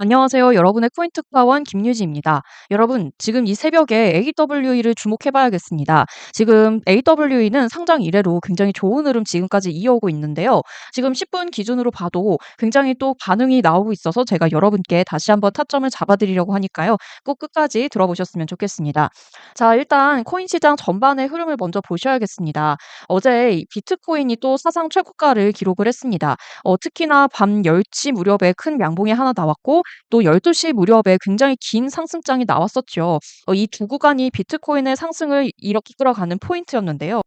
안녕하세요. 여러분의 코인 특파원 김유지입니다. 여러분, 지금 이 새벽에 AWE를 주목해 봐야겠습니다. 지금 AWE는 상장 이래로 굉장히 좋은 흐름 지금까지 이어오고 있는데요. 지금 10분 기준으로 봐도 굉장히 또 반응이 나오고 있어서 제가 여러분께 다시 한번 타점을 잡아드리려고 하니까요. 꼭 끝까지 들어보셨으면 좋겠습니다. 자, 일단 코인 시장 전반의 흐름을 먼저 보셔야겠습니다. 어제 비트코인이 또 사상 최고가를 기록을 했습니다. 어, 특히나 밤 10시 무렵에 큰 양봉이 하나 나왔고 또 12시 무렵에 굉장히 긴 상승장이 나왔었죠. 어, 이두 구간이 비트코인의 상승을 이렇게 끌어가는 포인트였는데요.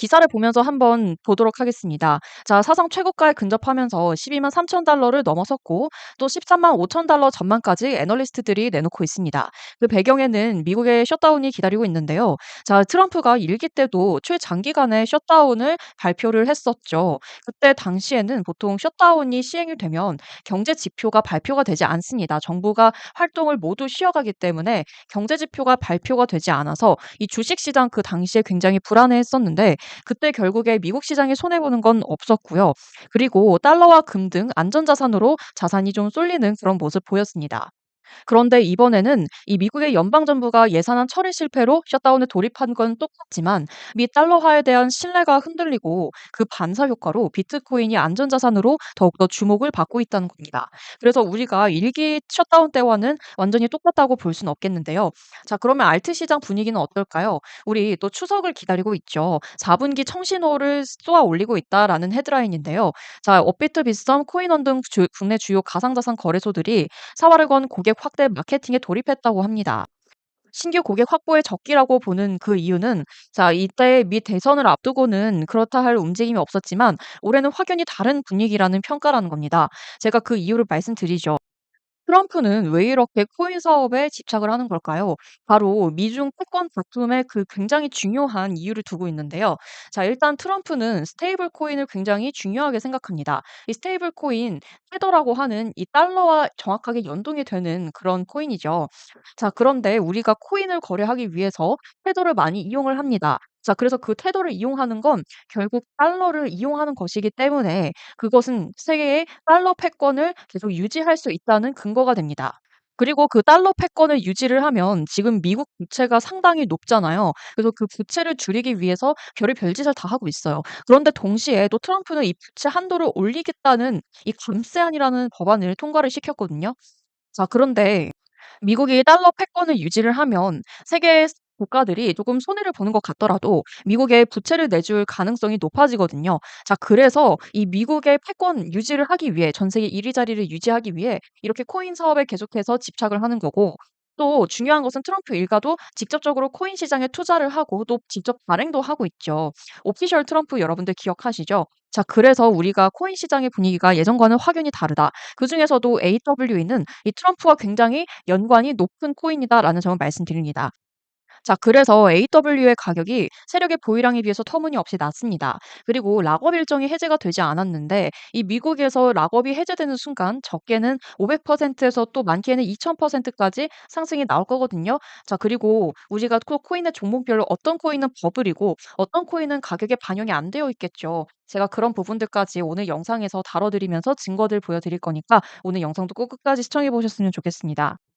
기사를 보면서 한번 보도록 하겠습니다. 자, 사상 최고가에 근접하면서 12만 3천 달러를 넘어섰고 또 13만 5천 달러 전망까지 애널리스트들이 내놓고 있습니다. 그 배경에는 미국의 셧다운이 기다리고 있는데요. 자, 트럼프가 일기 때도 최장기간의 셧다운을 발표를 했었죠. 그때 당시에는 보통 셧다운이 시행이 되면 경제 지표가 발표가 되지 않습니다. 정부가 활동을 모두 쉬어가기 때문에 경제 지표가 발표가 되지 않아서 이 주식 시장 그 당시에 굉장히 불안해했었는데 그때 결국에 미국 시장이 손해보는 건 없었고요. 그리고 달러와 금 등 안전자산으로 자산이 좀 쏠리는 그런 모습 보였습니다. 그런데 이번에는 이 미국의 연방 정부가 예산안 처리 실패로 셧다운에 돌입한 건 똑같지만 미 달러화에 대한 신뢰가 흔들리고 그 반사 효과로 비트코인이 안전자산으로 더욱더 주목을 받고 있다는 겁니다. 그래서 우리가 일기 셧다운 때와는 완전히 똑같다고 볼 수는 없겠는데요. 자, 그러면 알트 시장 분위기는 어떨까요? 우리 또 추석을 기다리고 있죠. 4분기 청신호를 쏘아 올리고 있다라는 헤드라인인데요. 자, 업비트, 비썸, 코인원 등 주- 국내 주요 가상자산 거래소들이 사활을 건 고객 확대 마케팅에 돌입했다고 합니다. 신규 고객 확보의 적기라고 보는 그 이유는 자, 이때 미 대선을 앞두고는 그렇다 할 움직임이 없었지만 올해는 확연히 다른 분위기라는 평가라는 겁니다. 제가 그 이유를 말씀드리죠. 트럼프는 왜 이렇게 코인 사업에 집착을 하는 걸까요? 바로 미중 패권 다툼의 그 굉장히 중요한 이유를 두고 있는데요. 자, 일단 트럼프는 스테이블 코인을 굉장히 중요하게 생각합니다. 이 스테이블 코인, 테더라고 하는 이 달러와 정확하게 연동이 되는 그런 코인이죠. 자, 그런데 우리가 코인을 거래하기 위해서 테더를 많이 이용을 합니다. 자, 그래서 그 테더를 이용하는 건 결국 달러를 이용하는 것이기 때문에 그것은 세계의 달러 패권을 계속 유지할 수 있다는 근거가 됩니다. 그리고 그 달러 패권을 유지를 하면 지금 미국 부채가 상당히 높잖아요. 그래서 그 부채를 줄이기 위해서 별의 별 짓을 다 하고 있어요. 그런데 동시에 또 트럼프는 이 부채 한도를 올리겠다는 이 감세안이라는 법안을 통과를 시켰거든요. 자, 그런데 미국이 달러 패권을 유지를 하면 세계 국가들이 조금 손해를 보는 것 같더라도 미국의 부채를 내줄 가능성이 높아지거든요. 자, 그래서 이 미국의 패권 유지를 하기 위해 전 세계 1위 자리를 유지하기 위해 이렇게 코인 사업에 계속해서 집착을 하는 거고 또 중요한 것은 트럼프 일가도 직접적으로 코인 시장에 투자를 하고 또 직접 발행도 하고 있죠. 오피셜 트럼프 여러분들 기억하시죠? 자, 그래서 우리가 코인 시장의 분위기가 예전과는 확연히 다르다. 그 중에서도 AWE는 이 트럼프와 굉장히 연관이 높은 코인이다라는 점을 말씀드립니다. 자, 그래서 AW의 가격이 세력의 보유량에 비해서 터무니없이 낮습니다. 그리고 락업 일정이 해제가 되지 않았는데 이 미국에서 락업이 해제되는 순간 적게는 500%에서 또 많게는 2000%까지 상승이 나올 거거든요. 자, 그리고 우리가 또 코인의 종목별로 어떤 코인은 버블이고 어떤 코인은 가격에 반영이 안 되어 있겠죠. 제가 그런 부분들까지 오늘 영상에서 다뤄드리면서 증거들 보여드릴 거니까 오늘 영상도 꼭 끝까지 시청해 보셨으면 좋겠습니다.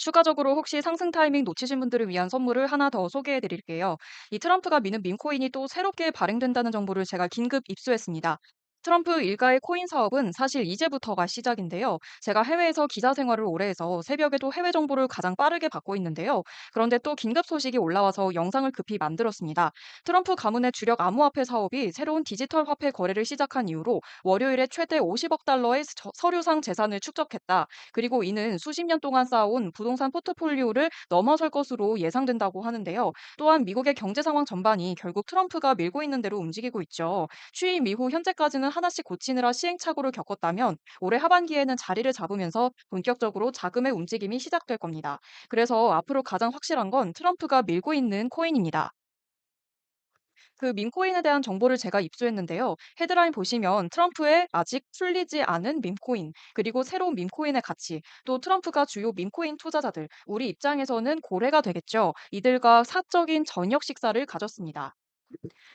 추가적으로 혹시 상승 타이밍 놓치신 분들을 위한 선물을 하나 더 소개해 드릴게요. 이 트럼프가 미는 밈코인이 또 새롭게 발행된다는 정보를 제가 긴급 입수했습니다. 트럼프 일가의 코인 사업은 사실 이제부터가 시작인데요. 제가 해외에서 기자 생활을 오래 해서 새벽에도 해외 정보를 가장 빠르게 받고 있는데요. 그런데 또 긴급 소식이 올라와서 영상을 급히 만들었습니다. 트럼프 가문의 주력 암호화폐 사업이 새로운 디지털 화폐 거래를 시작한 이후로 월요일에 최대 50억 달러의 저- 서류상 재산을 축적했다. 그리고 이는 수십 년 동안 쌓아온 부동산 포트폴리오를 넘어설 것으로 예상된다고 하는데요. 또한 미국의 경제 상황 전반이 결국 트럼프가 밀고 있는 대로 움직이고 있죠. 취임 이후 현재까지는 하나씩 고치느라 시행착오를 겪었다면 올해 하반기에는 자리를 잡으면서 본격적으로 자금의 움직임이 시작될 겁니다. 그래서 앞으로 가장 확실한 건 트럼프가 밀고 있는 코인입니다. 그 밈코인에 대한 정보를 제가 입수했는데요. 헤드라인 보시면 트럼프의 아직 풀리지 않은 밈코인, 그리고 새로운 밈코인의 가치, 또 트럼프가 주요 밈코인 투자자들, 우리 입장에서는 고래가 되겠죠. 이들과 사적인 저녁 식사를 가졌습니다.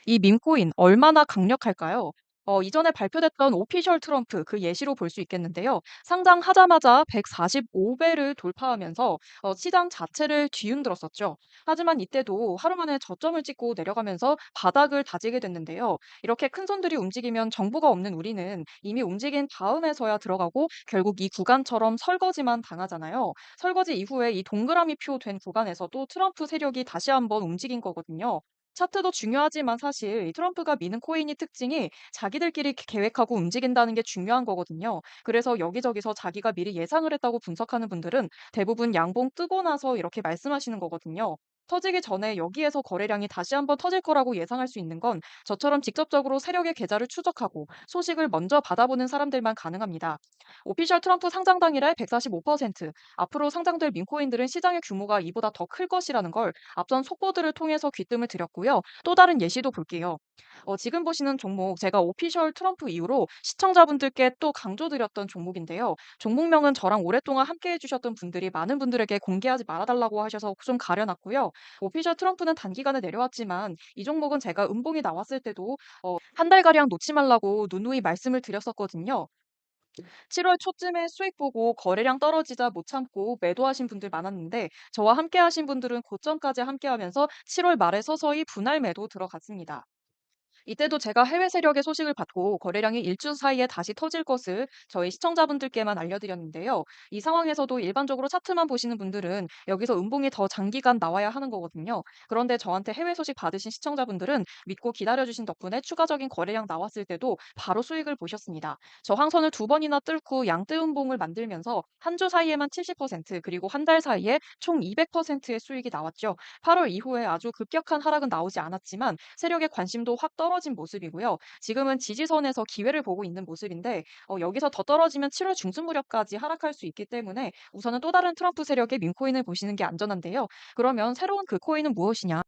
이 밈코인 얼마나 강력할까요? 어, 이전에 발표됐던 오피셜 트럼프 그 예시로 볼 수 있겠는데요. 상장하자마자 145배를 돌파하면서 어, 시장 자체를 뒤흔들었었죠. 하지만 이때도 하루 만에 저점을 찍고 내려가면서 바닥을 다지게 됐는데요. 이렇게 큰 손들이 움직이면 정보가 없는 우리는 이미 움직인 다음에서야 들어가고 결국 이 구간처럼 설거지만 당하잖아요. 설거지 이후에 이 동그라미 표 된 구간에서도 트럼프 세력이 다시 한번 움직인 거거든요. 차트도 중요하지만 사실 이 트럼프가 미는 코인이 특징이 자기들끼리 기- 계획하고 움직인다는 게 중요한 거거든요. 그래서 여기저기서 자기가 미리 예상을 했다고 분석하는 분들은 대부분 양봉 뜨고 나서 이렇게 말씀하시는 거거든요. 터지기 전에 여기에서 거래량이 다시 한번 터질 거라고 예상할 수 있는 건 저처럼 직접적으로 세력의 계좌를 추적하고 소식을 먼저 받아보는 사람들만 가능합니다. 오피셜 트럼프 상장 당일에 145%, 앞으로 상장될 민코인들은 시장의 규모가 이보다 더 클 것이라는 걸 앞선 속보들을 통해서 귀뜸을 드렸고요. 또 다른 예시도 볼게요. 어, 지금 보시는 종목 제가 오피셜 트럼프 이후로 시청자분들께 또 강조드렸던 종목인데요. 종목명은 저랑 오랫동안 함께 해주셨던 분들이 많은 분들에게 공개하지 말아달라고 하셔서 좀 가려놨고요. 오피셜 트럼프는 단기간에 내려왔지만 이 종목은 제가 음봉이 나왔을 때도 어, 한 달가량 놓지 말라고 누누이 말씀을 드렸었거든요. 7월 초쯤에 수익 보고 거래량 떨어지자 못 참고 매도하신 분들 많았는데 저와 함께 하신 분들은 고점까지 함께 하면서 7월 말에 서서히 분할 매도 들어갔습니다. 이때도 제가 해외 세력의 소식을 받고 거래량이 일주 사이에 다시 터질 것을 저희 시청자분들께만 알려드렸는데요. 이 상황에서도 일반적으로 차트만 보시는 분들은 여기서 음봉이 더 장기간 나와야 하는 거거든요. 그런데 저한테 해외 소식 받으신 시청자분들은 믿고 기다려주신 덕분에 추가적인 거래량 나왔을 때도 바로 수익을 보셨습니다. 저항선을 두 번이나 뚫고 양대 음봉을 만들면서 한 주 사이에만 70% 그리고 한 달 사이에 총 200%의 수익이 나왔죠. 8월 이후에 아주 급격한 하락은 나오지 않았지만 세력의 관심도 확 떨어 진 모습이고요. 지금은 지지선에서 기회를 보고 있는 모습인데 어, 여기서 더 떨어지면 7월 중순 무렵까지 하락할 수 있기 때문에 우선은 또 다른 트럼프 세력의 민코인을 보시는 게 안전한데요. 그러면 새로운 그 코인은 무엇이냐?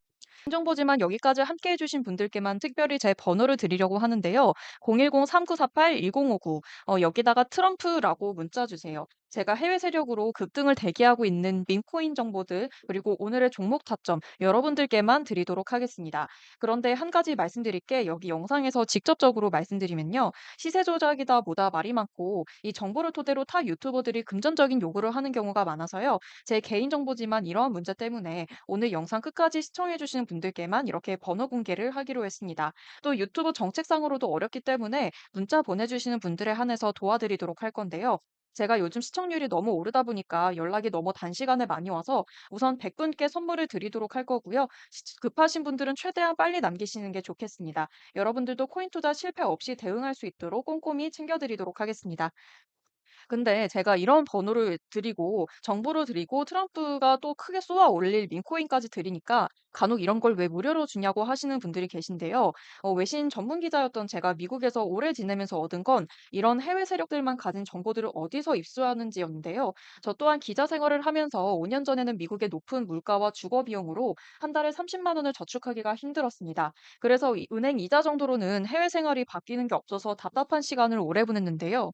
정보지만 여기까지 함께 해주신 분들께만 특별히 제 번호를 드리려고 하는데요. 010-3948-1059 어, 여기다가 트럼프라고 문자 주세요. 제가 해외 세력으로 급등을 대기하고 있는 민코인 정보들 그리고 오늘의 종목 타점 여러분들께만 드리도록 하겠습니다. 그런데 한 가지 말씀드릴 게 여기 영상에서 직접적으로 말씀드리면요. 시세 조작이다 뭐다 말이 많고 이 정보를 토대로 타 유튜버들이 금전적인 요구를 하는 경우가 많아서요. 제 개인 정보지만 이러한 문제 때문에 오늘 영상 끝까지 시청해 주시는 분들께만 이렇게 번호 공개를 하기로 했습니다. 또 유튜브 정책상으로도 어렵기 때문에 문자 보내주시는 분들에 한해서 도와드리도록 할 건데요. 제가 요즘 시청률이 너무 오르다 보니까 연락이 너무 단시간에 많이 와서 우선 100분께 선물을 드리도록 할 거고요. 시- 급하신 분들은 최대한 빨리 남기시는 게 좋겠습니다. 여러분들도 코인 투자 실패 없이 대응할 수 있도록 꼼꼼히 챙겨드리도록 하겠습니다. 근데 제가 이런 번호를 드리고 정보를 드리고 트럼프가 또 크게 쏘아 올릴 민코인까지 드리니까 간혹 이런 걸 왜 무료로 주냐고 하시는 분들이 계신데요. 어, 외신 전문 기자였던 제가 미국에서 오래 지내면서 얻은 건 이런 해외 세력들만 가진 정보들을 어디서 입수하는지였는데요. 저 또한 기자 생활을 하면서 5년 전에는 미국의 높은 물가와 주거 비용으로 한 달에 30만 원을 저축하기가 힘들었습니다. 그래서 이 은행 이자 정도로는 해외 생활이 바뀌는 게 없어서 답답한 시간을 오래 보냈는데요.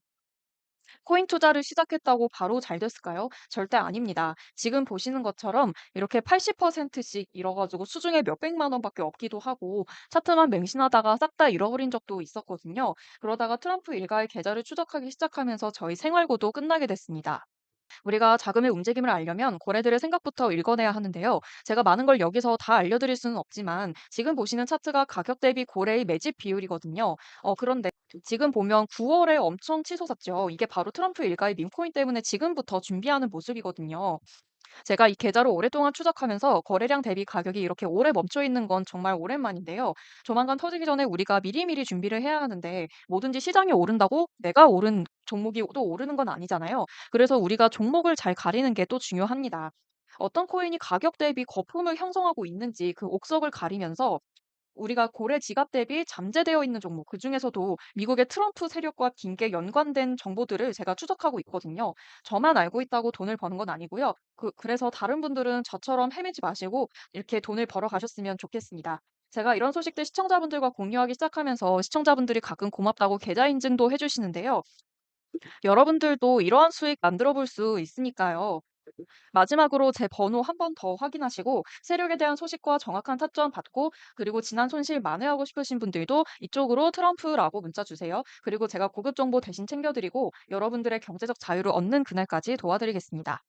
코인 투자를 시작했다고 바로 잘 됐을까요? 절대 아닙니다. 지금 보시는 것처럼 이렇게 80%씩 잃어가지고 수중에 몇백만 원밖에 없기도 하고 차트만 맹신하다가 싹 다 잃어버린 적도 있었거든요. 그러다가 트럼프 일가의 계좌를 추적하기 시작하면서 저희 생활고도 끝나게 됐습니다. 우리가 자금의 움직임을 알려면 거래들의 생각부터 읽어내야 하는데요. 제가 많은 걸 여기서 다 알려드릴 수는 없지만 지금 보시는 차트가 가격 대비 고래의 매집 비율이거든요. 어, 그런데 지금 보면 9월에 엄청 치솟았죠. 이게 바로 트럼프 일가의 밈코인 때문에 지금부터 준비하는 모습이거든요. 제가 이 계좌로 오랫동안 추적하면서 거래량 대비 가격이 이렇게 오래 멈춰 있는 건 정말 오랜만인데요. 조만간 터지기 전에 우리가 미리미리 준비를 해야 하는데 뭐든지 시장이 오른다고 내가 오른 종목이 또 오르는 건 아니잖아요. 그래서 우리가 종목을 잘 가리는 게 또 중요합니다. 어떤 코인이 가격 대비 거품을 형성하고 있는지 그 옥석을 가리면서 우리가 고래 지갑 대비 잠재되어 있는 종목, 그 중에서도 미국의 트럼프 세력과 긴게 연관된 정보들을 제가 추적하고 있거든요. 저만 알고 있다고 돈을 버는 건 아니고요. 그, 그래서 다른 분들은 저처럼 헤매지 마시고 이렇게 돈을 벌어 가셨으면 좋겠습니다. 제가 이런 소식들 시청자분들과 공유하기 시작하면서 시청자분들이 가끔 고맙다고 계좌 인증도 해주시는데요. 여러분들도 이러한 수익 만들어 볼 수 있으니까요. 마지막으로 제 번호 한 번 더 확인하시고 세력에 대한 소식과 정확한 타점 받고 그리고 지난 손실 만회하고 싶으신 분들도 이쪽으로 트럼프라고 문자 주세요. 그리고 제가 고급 정보 대신 챙겨드리고 여러분들의 경제적 자유를 얻는 그날까지 도와드리겠습니다.